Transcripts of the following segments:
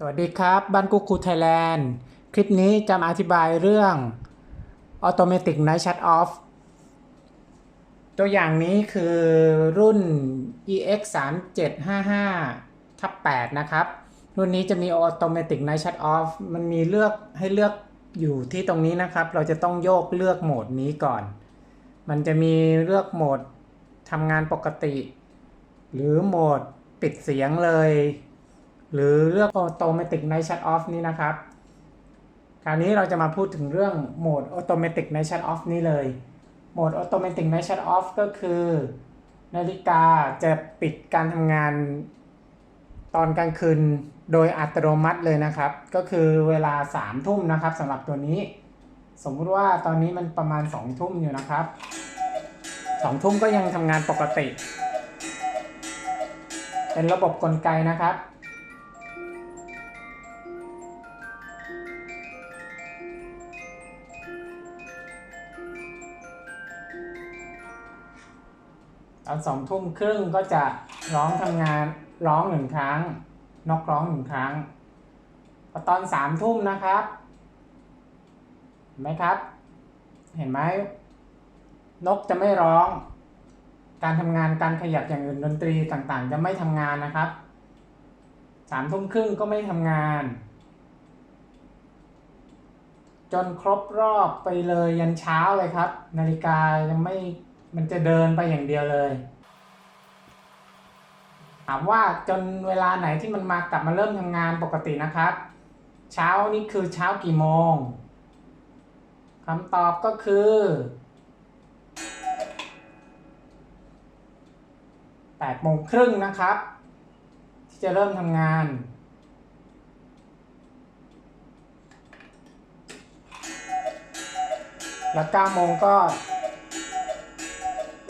สวัสดีครับบ้านกุ๊กคูไทยแลนด์ คลิปนี้จะมาอธิบายเรื่อง Automatic Night Shut Off ตัวอย่างนี้คือรุ่น EX 3 7 5 5ทับ8นะครับ รุ่นนี้จะมี Automatic Night Shut Off มันมีเลือกให้เลือกอยู่ที่ตรงนี้นะครับ เราจะต้องโยกเลือกโหมดนี้ก่อน มันจะมีเลือกโหมดทำงานปกติ หรือโหมดปิดเสียงเลย หรือเลือก Automatic Night Shut Off นี้นะครับ คราวนี้เราจะมาพูดถึงเรื่องโหมด Automatic Night Shut Off นี้เลย โหมด Automatic Night Shut Off ก็คือ นาฬิกาจะปิดการทำงานตอนกลางคืนโดยอัตโนมัติเลยนะครับ ก็คือเวลา3ทุ่มนะครับสำหรับตัวนี้ สมมุติว่าตอนนี้มันประมาณ2ทุ่มอยู่นะครับ2ทุ่มก็ยังทำงานปกติ เป็นระบบกลไกนะครับ ตอนสองทุ่มครึ่งก็จะร้องทำงานร้องหนึ่งครั้ง นกร้องหนึ่งครั้งพอตอนสามทุ่มนะครับเห็นไหมครับ เห็นไหมนกจะไม่ร้อง การทำงานการขยับอย่างอื่นดนตรีต่างๆ จะไม่ทำงานนะครับสามทุ่มครึ่งก็ไม่ทำงาน จนครบรอบไปเลยยันเช้าเลยครับ นาฬิกายังไม่ มันจะเดินไปอย่างเดียวเลย ถามว่าจนเวลาไหนที่มันมากลับมาเริ่มทำงานปกตินะครับ เช้านี่คือเช้ากี่โมงคำตอบก็คือ8โมงครึ่งนะครับ ที่จะเริ่มทำงาน แล้ว9โมงก็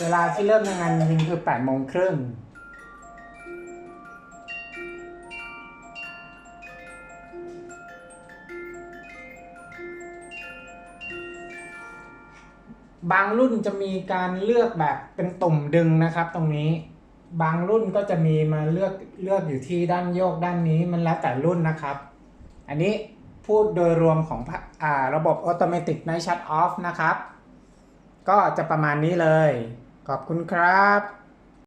เวลาที่เริ่มทำงานจริงคือ8โมงครึ่งบางรุ่นจะมีการเลือกแบบเป็นตุ่มดึงนะครับ ตรงนี้ บางรุ่นก็จะมีมาเลือกเลือกอยู่ที่ด้านโยกด้านนี้มันแล้วแต่รุ่นนะครับ อันนี้พูดโดยรวมของะอ่าระบบ Automatic Night Shut Off นะครับ ก็จะประมาณนี้เลย ขอบคุณครับ